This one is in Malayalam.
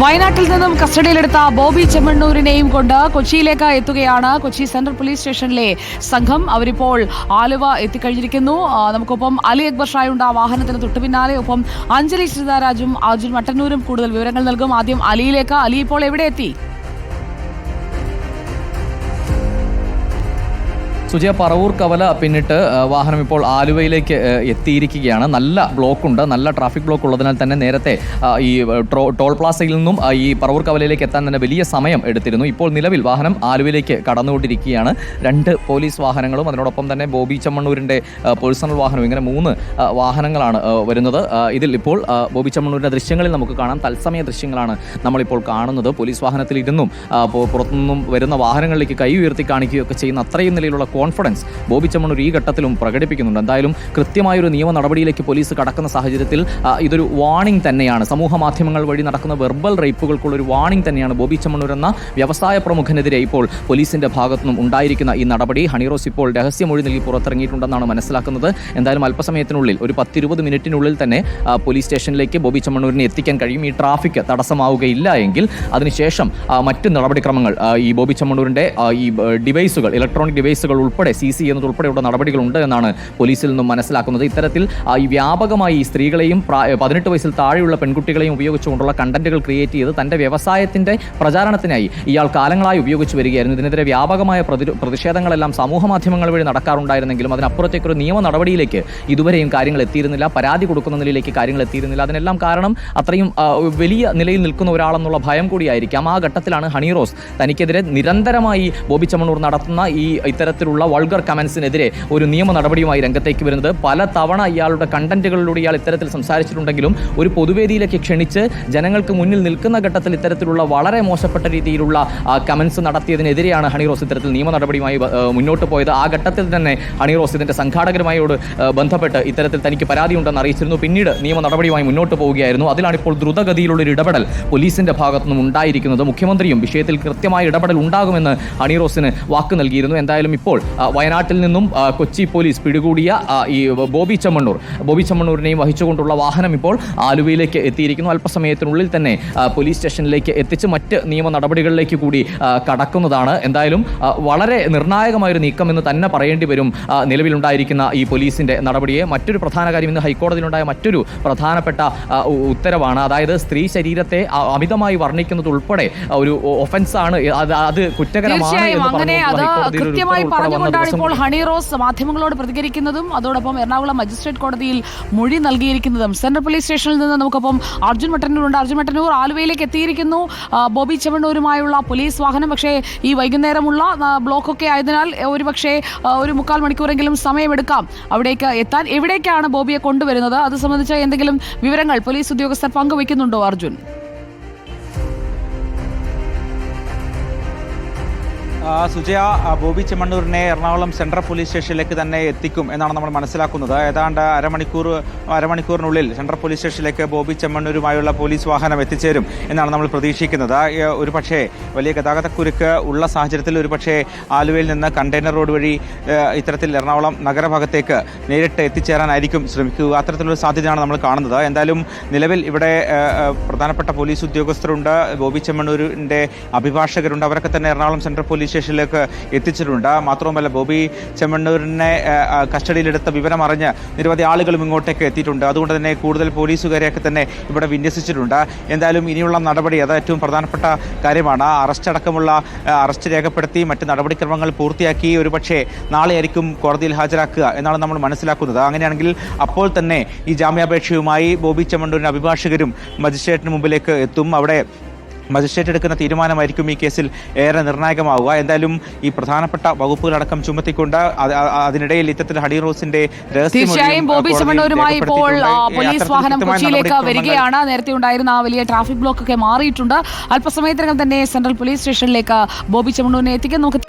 വയനാട്ടിൽ നിന്നും കസ്റ്റഡിയിലെടുത്ത ബോബി ചെമ്മണ്ണൂരിനെയും കൊണ്ട് കൊച്ചിയിലേക്ക് എത്തുകയാണ് കൊച്ചി സെൻട്രൽ പോലീസ് സ്റ്റേഷനിലെ സംഘം. അവരിപ്പോൾ ആലുവ എത്തിക്കഴിഞ്ഞിരിക്കുന്നു. നമുക്കൊപ്പം അലി അക്ബർ ഷായുണ്ട് ആ വാഹനത്തിന് തൊട്ടു പിന്നാലെ. ഒപ്പം അഞ്ജലി ശ്രീതാരാജും അർജുൻ മട്ടന്നൂരും കൂടുതൽ വിവരങ്ങൾ നൽകും. ആദ്യം അലിയിലേക്ക്. അലി ഇപ്പോൾ എവിടെ എത്തി? സുജയ പറവൂർ കവല പിന്നിട്ട് വാഹനം ഇപ്പോൾ ആലുവയിലേക്ക് എത്തിയിരിക്കുകയാണ്. നല്ല ബ്ലോക്കുണ്ട് നല്ല ട്രാഫിക് ബ്ലോക്ക് ഉള്ളതിനാൽ തന്നെ നേരത്തെ ഈ ടോൾ പ്ലാസയിൽ നിന്നും ഈ പറവൂർ കവലയിലേക്ക് എത്താൻ തന്നെ വലിയ സമയം എടുത്തിരുന്നു. ഇപ്പോൾ നിലവിൽ വാഹനം ആലുവയിലേക്ക് കടന്നുകൊണ്ടിരിക്കുകയാണ്. രണ്ട് പോലീസ് വാഹനങ്ങളും അതിനോടൊപ്പം തന്നെ ബോബി ചമ്മണ്ണൂരിന്റെ പേഴ്സണൽ വാഹനം ഇങ്ങനെ മൂന്ന് വാഹനങ്ങളാണ് വരുന്നത്. ഇതിൽ ഇപ്പോൾ ബോബി ചമ്മണ്ണൂരിന്റെ ദൃശ്യങ്ങളിൽ നമുക്ക് കാണാം. തത്സമയ ദൃശ്യങ്ങളാണ് നമ്മളിപ്പോൾ കാണുന്നത്. പോലീസ് വാഹനത്തിൽ ഇരുന്നും പുറത്തുനിന്നും വരുന്ന വാഹനങ്ങളിലേക്ക് കൈ ഉയർത്തി കാണിക്കുകയൊക്കെ ചെയ്യുന്ന അത്രയും നിലയിലുള്ള കോൺഫിഡൻസ് ബോബി ചമ്മണ്ണൂർ ഈ ഘട്ടത്തിലും പ്രകടിപ്പിക്കുന്നുണ്ട്. എന്തായാലും കൃത്യമായൊരു നിയമ നടപടിയിലേക്ക് പോലീസ് കടക്കുന്ന സാഹചര്യത്തിൽ ഇതൊരു വാണിംഗ് തന്നെയാണ്. സമൂഹ മാധ്യമങ്ങൾ വഴി നടക്കുന്ന വെർബൽ റേപ്പുകൾക്കുള്ള ഒരു വാണിംഗ് തന്നെയാണ് ബോബി ചമ്മണൂർ എന്ന വ്യവസായ പ്രമുഖനെതിരെ ഇപ്പോൾ പോലീസിന്റെ ഭാഗത്തുനിന്നും ഉണ്ടായിരിക്കുന്ന ഈ നടപടി. ഹണിറോസ് ഇപ്പോൾ രഹസ്യമൊഴി നൽകി പുറത്തിറങ്ങിയിട്ടുണ്ടെന്നാണ് മനസ്സിലാക്കുന്നത്. എന്തായാലും അല്പസമയത്തിനുള്ളിൽ ഒരു പത്തിരുപത് മിനിറ്റിനുള്ളിൽ തന്നെ പോലീസ് സ്റ്റേഷനിലേക്ക് ബോബി ചമ്മണൂരിനെ എത്തിക്കാൻ കഴിയും. ഈ ട്രാഫിക് തടസ്സമാവുകയില്ല എങ്കിൽ അതിനുശേഷം മറ്റ് നടപടിക്രമങ്ങൾ ഈ ബോബി ചമ്മണ്ണൂരിന്റെ ഈ ഡിവൈസുകൾ ഇലക്ട്രോണിക് ഡിവൈസുകൾ ഉൾപ്പെടെ സി ചെയ്യുന്നത് ഉൾപ്പെടെയുള്ള നടപടികളുണ്ട് എന്നാണ് പോലീസിൽ നിന്നും മനസ്സിലാക്കുന്നത്. ഇത്തരത്തിൽ ഈ വ്യാപകമായി ഈ സ്ത്രീകളെയും പതിനെട്ട് വയസ്സിൽ താഴെയുള്ള പെൺകുട്ടികളെയും ഉപയോഗിച്ചുകൊണ്ടുള്ള കണ്ടന്റുകൾ ക്രിയേറ്റ് ചെയ്ത് തന്റെ വ്യവസായത്തിന്റെ പ്രചാരണത്തിനായി ഇയാൾ കാലങ്ങളായി ഉപയോഗിച്ചു വരികയായിരുന്നു. ഇതിനെതിരെ വ്യാപകമായ പ്രതി- പ്രതിഷേധങ്ങളെല്ലാം സമൂഹ മാധ്യമങ്ങൾ വഴി നടക്കാറുണ്ടായിരുന്നെങ്കിലും അതിനപ്പുറത്തേക്കൊരു നിയമ നടപടിയിലേക്ക് ഇതുവരെയും കാര്യങ്ങൾ എത്തിയിരുന്നില്ല. പരാതി കൊടുക്കുന്ന നിലയിലേക്ക് കാര്യങ്ങൾ എത്തിയിരുന്നില്ല. അതിനെല്ലാം കാരണം അത്രയും വലിയ നിലയിൽ നിൽക്കുന്ന ഒരാളെന്നുള്ള ഭയം കൂടിയായിരിക്കാം. ആ ഘട്ടത്തിലാണ് ഹണിറോസ് തനിക്കെതിരെ നിരന്തരമായി ബോബി ചമ്മണൂർ നടത്തുന്ന ഈ ഇത്തരത്തിലുള്ള വൾഗർ കമൻസിനെതിരെ ഒരു നിയമ നടപടിയുമായി രംഗത്തേക്ക് വരുന്നത്. പല തവണ ഇയാളുടെ കണ്ടന്റുകളിലൂടെ ഇയാൾ ഇത്തരത്തിൽ സംസാരിച്ചിട്ടുണ്ടെങ്കിലും ഒരു പൊതുവേദിയിലേക്ക് ക്ഷണിച്ച് ജനങ്ങൾക്ക് മുന്നിൽ നിൽക്കുന്ന ഘട്ടത്തിൽ ഇത്തരത്തിലുള്ള വളരെ മോശപ്പെട്ട രീതിയിലുള്ള കമൻസ് നടത്തിയതിനെതിരെയാണ് ഹണിറോസ് ഇത്തരത്തിൽ നിയമ നടപടിയുമായി മുന്നോട്ട് പോയത്. ആ ഘട്ടത്തിൽ തന്നെ ഹണിറോസ് ഇതിന്റെ സംഘാടകരുമായോട് ബന്ധപ്പെട്ട് ഇത്തരത്തിൽ തനിക്ക് പരാതി ഉണ്ടെന്ന് അറിയിച്ചിരുന്നു. പിന്നീട് നിയമ നടപടിയുമായി മുന്നോട്ട് പോവുകയായിരുന്നു. അതിലാണ് ഇപ്പോൾ ദ്രുതഗതിയിലുള്ള ഒരു ഇടപെടൽ പോലീസിന്റെ ഭാഗത്തുനിന്നും ഉണ്ടായിരിക്കുന്നത്. മുഖ്യമന്ത്രിയും വിഷയത്തിൽ കൃത്യമായ ഇടപെടൽ ഉണ്ടാകുമെന്ന് ഹണിറോസിന് വാക്ക് നൽകിയിരുന്നു. എന്തായാലും ഇപ്പോൾ വയനാട്ടിൽ നിന്നും കൊച്ചി പോലീസ് പിടികൂടിയ ഈ ബോബി ചമ്മണ്ണൂർ. ബോബി ചമ്മണ്ണൂരിനെയും വഹിച്ചുകൊണ്ടുള്ള വാഹനം ഇപ്പോൾ ആലുവയിലേക്ക് എത്തിയിരിക്കുന്നു. അല്പസമയത്തിനുള്ളിൽ തന്നെ പോലീസ് സ്റ്റേഷനിലേക്ക് എത്തിച്ച് മറ്റ് നിയമ നടപടികളിലേക്ക് കൂടി കടക്കുന്നതാണ്. എന്തായാലും വളരെ നിർണായകമായൊരു നീക്കം എന്ന് തന്നെ പറയേണ്ടി വരും. നിലവിലുണ്ടായിരിക്കുന്ന ഈ പോലീസിന്റെ നടപടിയെ. മറ്റൊരു പ്രധാന കാര്യം ഇന്ന് ഹൈക്കോടതിയിലുണ്ടായ മറ്റൊരു പ്രധാനപ്പെട്ട ഉത്തരവാണ്. അതായത് സ്ത്രീ ശരീരത്തെ അമിതമായി വർണിക്കുന്നത് ഉൾപ്പെടെ ഒരു ഒഫൻസാണ്. ആണ് അത് അത് കുറ്റകരമാണ് എന്ന് അങ്ങനെ അത് പറഞ്ഞുകൊണ്ടുള്ള ഹൈക്കോടതിയിൽ ഒരു കൃത്യമായി ഉത്തരവ് ഉൾപ്പെടെ വന്ന പറഞ്ഞുകൊണ്ടാണ് ദിവസം ഇപ്പോൾ ഹണി റോസ് മാധ്യമങ്ങളോട് പ്രതികരിക്കുന്നതും അതോടൊപ്പം എറണാകുളം മജിസ്ട്രേറ്റ് കോടതിയിൽ മൊഴി നൽകിയിരിക്കുന്നതും. സെൻട്രൽ പോലീസ് സ്റ്റേഷനിൽ നിന്ന് നമുക്കൊപ്പം അർജുൻ മട്ടന്നൂരുണ്ട്. അർജുൻ മട്ടന്നൂർ ആലുവയിലേക്ക് എത്തിയിരിക്കുന്നു. ബോബി ചെമ്മണ്ണൂരുമായുള്ള പോലീസ് വാഹനം. പക്ഷേ ഈ വൈകുന്നേരമുള്ള ബ്ലോക്കൊക്കെ ആയതിനാൽ ആ, ഒരു പക്ഷേ ഒരു മുക്കാൽ മണിക്കൂറെങ്കിലും സമയമെടുക്കാം. അവിടേക്ക് എത്താൻ എവിടേക്കാണ് ബോബിയെ കൊണ്ടുവരുന്നത്? അത് സംബന്ധിച്ച എന്തെങ്കിലും വിവരങ്ങൾ പോലീസ് ഉദ്യോഗസ്ഥർ പങ്കുവയ്ക്കുന്നുണ്ടോ അർജുൻ? സുജയ ബോബി ചെമ്മണ്ണൂരിനെ എറണാകുളം സെൻട്രൽ പോലീസ് സ്റ്റേഷനിലേക്ക് തന്നെ എത്തിക്കും എന്നാണ് നമ്മൾ മനസ്സിലാക്കുന്നത്. ഏതാണ്ട് അരമണിക്കൂർ അരമണിക്കൂറിനുള്ളിൽ സെൻട്രൽ പോലീസ് സ്റ്റേഷനിലേക്ക് ബോബി ചെമ്മണ്ണൂരുമായുള്ള പോലീസ് വാഹനം എത്തിച്ചേരും എന്നാണ് നമ്മൾ പ്രതീക്ഷിക്കുന്നത്. ഒരു പക്ഷേ വലിയ ഗതാഗതക്കുരുക്ക് ഉള്ള സാഹചര്യത്തിൽ ഒരു പക്ഷേ ആലുവയിൽ നിന്ന് കണ്ടെയ്നർ റോഡ് വഴി ഇത്തരത്തിൽ എറണാകുളം നഗരഭാഗത്തേക്ക് നേരിട്ട് എത്തിച്ചേരാനായിരിക്കും ശ്രമിക്കുക. അത്തരത്തിലുള്ള സാധ്യതയാണ് നമ്മൾ കാണുന്നത്. എന്തായാലും നിലവിൽ ഇവിടെ പ്രധാനപ്പെട്ട പോലീസ് ഉദ്യോഗസ്ഥരുണ്ട്. ബോബി ചെമ്മണ്ണൂരിന്റെ അഭിഭാഷകരുണ്ട്. അവരൊക്കെ തന്നെ എറണാകുളം സെൻട്രൽ പോലീസ് സ്റ്റേഷനിലേക്ക് എത്തിച്ചിട്ടുണ്ട്. മാത്രവുമല്ല ബോബി ചെമ്മണ്ണൂരിനെ കസ്റ്റഡിയിലെടുത്ത വിവരം അറിഞ്ഞ് നിരവധി ആളുകളും ഇങ്ങോട്ടേക്ക് എത്തിയിട്ടുണ്ട്. അതുകൊണ്ട് തന്നെ കൂടുതൽ പോലീസുകാരെയൊക്കെ തന്നെ ഇവിടെ വിന്യസിച്ചിട്ടുണ്ട്. എന്തായാലും ഇനിയുള്ള നടപടി അത് ഏറ്റവും പ്രധാനപ്പെട്ട കാര്യമാണ്. അറസ്റ്റ് അടക്കമുള്ള അറസ്റ്റ് രേഖപ്പെടുത്തി മറ്റ് നടപടിക്രമങ്ങൾ പൂർത്തിയാക്കി ഒരുപക്ഷെ നാളെയായിരിക്കും കോടതിയിൽ ഹാജരാക്കുക എന്നാണ് നമ്മൾ മനസ്സിലാക്കുന്നത്. അങ്ങനെയാണെങ്കിൽ അപ്പോൾ തന്നെ ഈ ജാമ്യാപേക്ഷയുമായി ബോബി ചെമ്മണ്ണൂരിന് അഭിഭാഷകരും മജിസ്ട്രേറ്റിന് മുമ്പിലേക്ക് എത്തും. അവിടെ മജിസ്ട്രേറ്റ് എടുക്കുന്ന തീരുമാനമായിരിക്കും ഈ കേസിൽ ഏറെ നിർണായകമാവുക. എന്തായാലും ഈ പ്രധാനപ്പെട്ട വകുപ്പുകളടക്കം ചുമത്തിക്കൊണ്ട് അതിനിടയിൽ ഇത്തരത്തിൽ ഹണി റോസിന്റെ തീർച്ചയായും ബോബി ചെമ്മണ്ണൂരുമായി ഇപ്പോൾ പോലീസ് വാഹനം കൊച്ചിയിലേക്ക് വരികയാണ്. നേരത്തെ ഉണ്ടായിരുന്ന ആ വലിയ ട്രാഫിക് ബ്ലോക്ക് ഒക്കെ മാറിയിട്ടുണ്ട്. അല്പസമയത്തിനകം തന്നെ സെൻട്രൽ പോലീസ് സ്റ്റേഷനിലേക്ക് ബോബി ചെമ്മണ്ണൂരിനെ എത്തിക്കാൻ നമുക്ക്